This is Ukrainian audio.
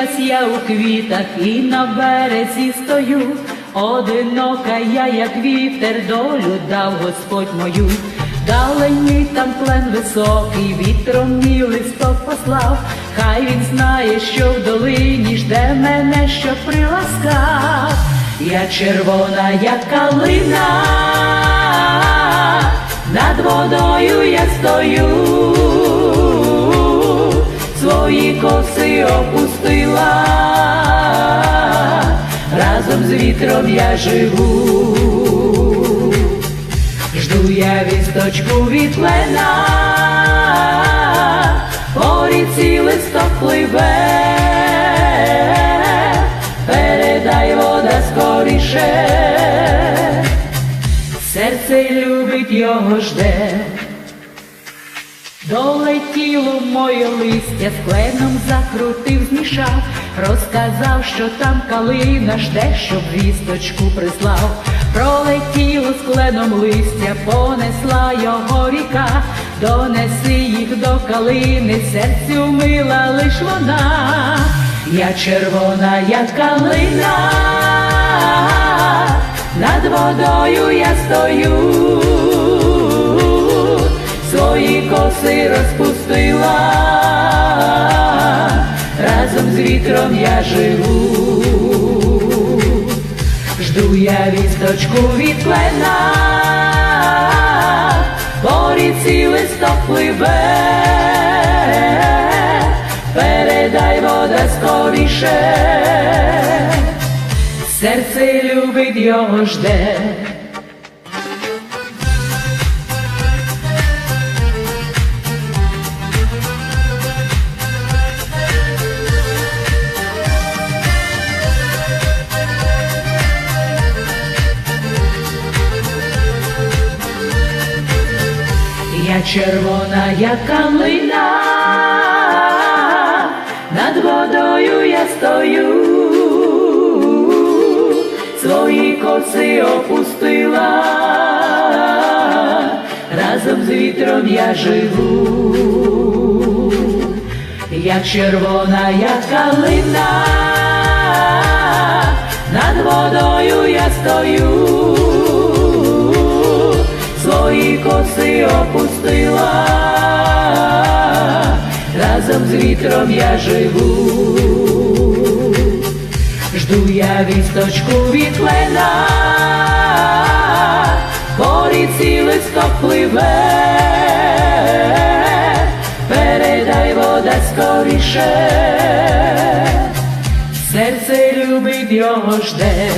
Народилась я у квітах і на березі стою, одинока я, як вітер, долю дав Господь мою. Далені там плен високий, вітром мій листок послав, хай він знає, що в долині жде мене, що приласкав. Я червона, як калина, над водою я стою коси опустила, разом з вітром я живу, жду я вісточку від плена, по ріці листок пливе, передай вода скоріше, серце любить його жде. Долетіло моє листя, з кленом закрутив, змішав, розказав, що там калина жде, щоб вісточку прислав. Пролетіло з кленом листя, понесла його ріка, донеси їх до калини, серцю мила лиш вона, я червона, як калина, над водою я стою коси розпустила, разом з вітром я живу, жду я вісточку від клена, по ріці листок пливе, передай вода скоріше, серце любить його жде. Я червона, як калина, над водою я стою, свої коси опустила, разом з вітром я живу, я червона, як калина, над водою я стою коси опустила, разом з вітром я живу, жду я вісточку від клена, по ріці пливе, передай вода скоріше, серце любить його жде.